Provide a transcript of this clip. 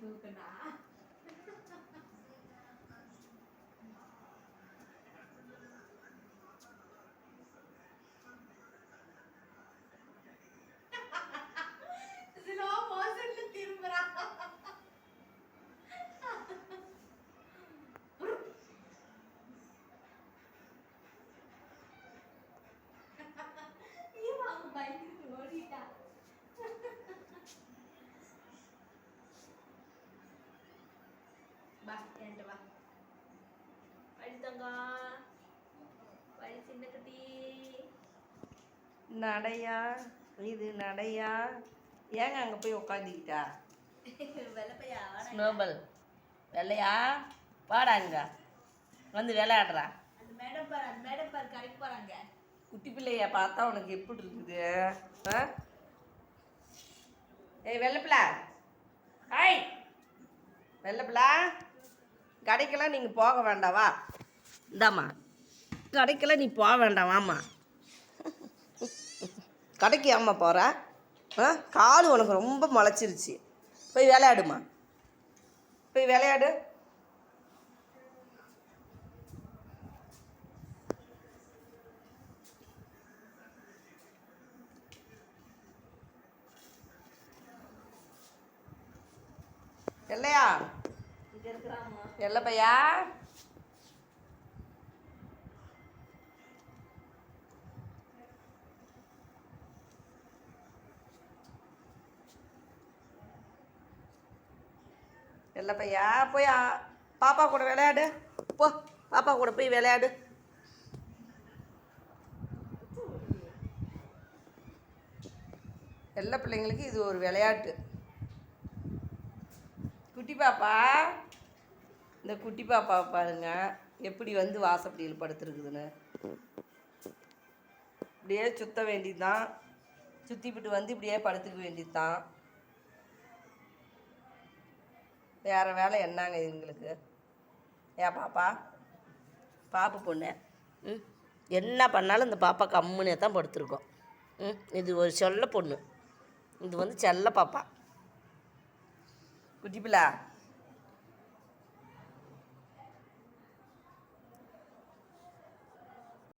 都跟哪 வா என்கிட்ட வா. படி தங்கம் படி சின்ன குட்டி. நடையா? இது நடையா? ஏங்க அங்கே போய் உக்காந்துக்கிட்டா? வெள்ளப்பையா ஸ்னோபல் வெள்ளையா? வாடா வந்து விளையாடுறா. அந்த மேடம் பாரு அந்த மேடம் பாரு கடைக்கு போறாங்க. குட்டி பிள்ளைய பார்த்தா உனக்கு எப்படி இருக்குது? ஆ? ஏய் வெள்ளப்பிள்ளா. ஹாய். வெள்ளப்பிள்ளா. கடைக்கெல்லாம் நீங்கள் போக வேண்டாவா? இந்தாம்மா. கடைக்கெல்லாம் நீ போக வேண்டாமாம்மா கடைக்கு ஏம்மா போகிற ஆ? கால் உனக்கு ரொம்ப முளைச்சிருச்சு போய் விளையாடுமா. போய் விளையாடு. இல்லையா எல்லப்பையா எல்லப்பையா எல்ல பையா. எல்ல பையா போய் பாப்பா கூட விளையாடு. போ பாப்பா கூட போய் விளையாடு. எல்லா பிள்ளைங்களுக்கு இது ஒரு விளையாட்டு. குட்டி பாப்பா. இந்த குட்டி பாப்பா பாருங்க. எப்படி வந்து வாசப்படியில் படுத்துருக்குதுன்னு. இப்படியே சுத்த வேண்டியதுதான். சுற்றிவிட்டு வந்து இப்படியே படுத்துக்க வேண்டியதுதான். வேறு வேலை என்னங்க இதுங்களுக்கு ஏன் பாப்பா. பாப்பு பொண்ணு. ம். என்ன பண்ணாலும் இந்த பாப்பா கம்முனே தான் படுத்துருக்கோம். ம். இது ஒரு செல்ல பொண்ணு. இது வந்து செல்ல பாப்பா. குட்டி பிள்ளை?